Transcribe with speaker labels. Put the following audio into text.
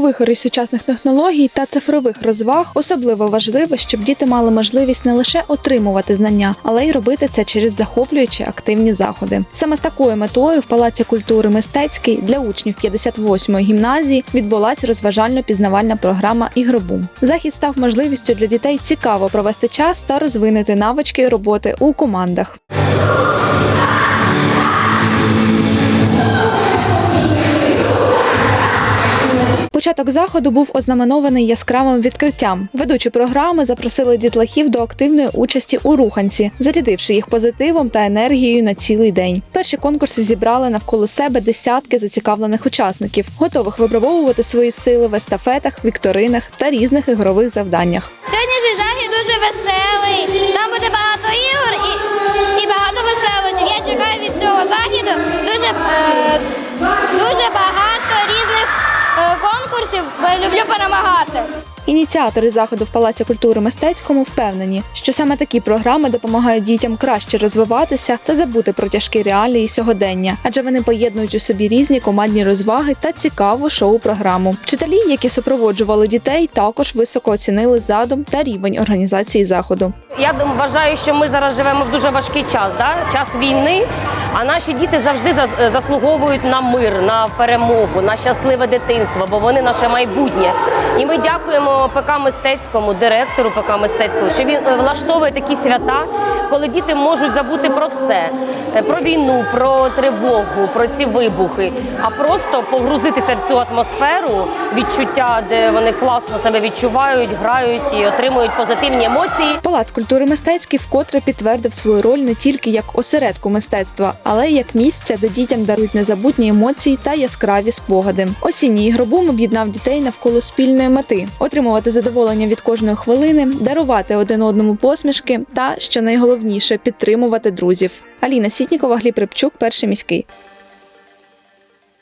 Speaker 1: Вихорі сучасних технологій та цифрових розваг особливо важливо, щоб діти мали можливість не лише отримувати знання, але й робити це через захоплюючі активні заходи. Саме з такою метою в Палаці культури мистецький для учнів 58-ї гімназії відбулася розважально-пізнавальна програма Ігробум. Захід став можливістю для дітей цікаво провести час та розвинути навички роботи у командах. Початок заходу був ознаменований яскравим відкриттям. Ведучі програми запросили дітлахів до активної участі у руханці, зарядивши їх позитивом та енергією на цілий день. Перші конкурси зібрали навколо себе десятки зацікавлених учасників, готових випробовувати свої сили в естафетах, вікторинах та різних ігрових завданнях.
Speaker 2: Сьогоднішній захід дуже веселий. Там буде багато ігор і, і багато веселощів. Я чекаю від цього заходу дуже, е, конкурсів. Бо Люблю перемагати.
Speaker 1: Ініціатори заходу в Палаці культури мистецькому впевнені, що саме такі програми допомагають дітям краще розвиватися та забути про тяжкі реалії сьогодення, адже вони поєднують у собі різні командні розваги та цікаву шоу-програму. Вчителі, які супроводжували дітей, також високо оцінили задум та рівень організації заходу.
Speaker 3: Я вважаю, що ми зараз живемо в дуже важкий час, да? час війни. А наші діти завжди зас- заслуговують на мир, на перемогу, на щасливе дитинство, бо вони наше майбутнє. І ми дякуємо ПК мистецькому, директору ПК мистецького, що він е, влаштовує такі свята, коли діти можуть забути про все: Е, про війну, про тривогу, про ці вибухи, а просто погрузитися в цю атмосферу відчуття, де вони класно себе відчувають, грають і отримують позитивні емоції.
Speaker 1: Палац культури мистецький вкотре підтвердив свою роль не тільки як осередку мистецтва, але й як місце, де дітям дарують незабутні емоції та яскраві спогади. Осінній ігробум об'єднав дітей навколо спільної мети отримувати задоволення від кожної хвилини, дарувати один одному посмішки та, що найголовніше, підтримувати друзів. Аліна Сітнікова, Гліб Рибчук, перший міський.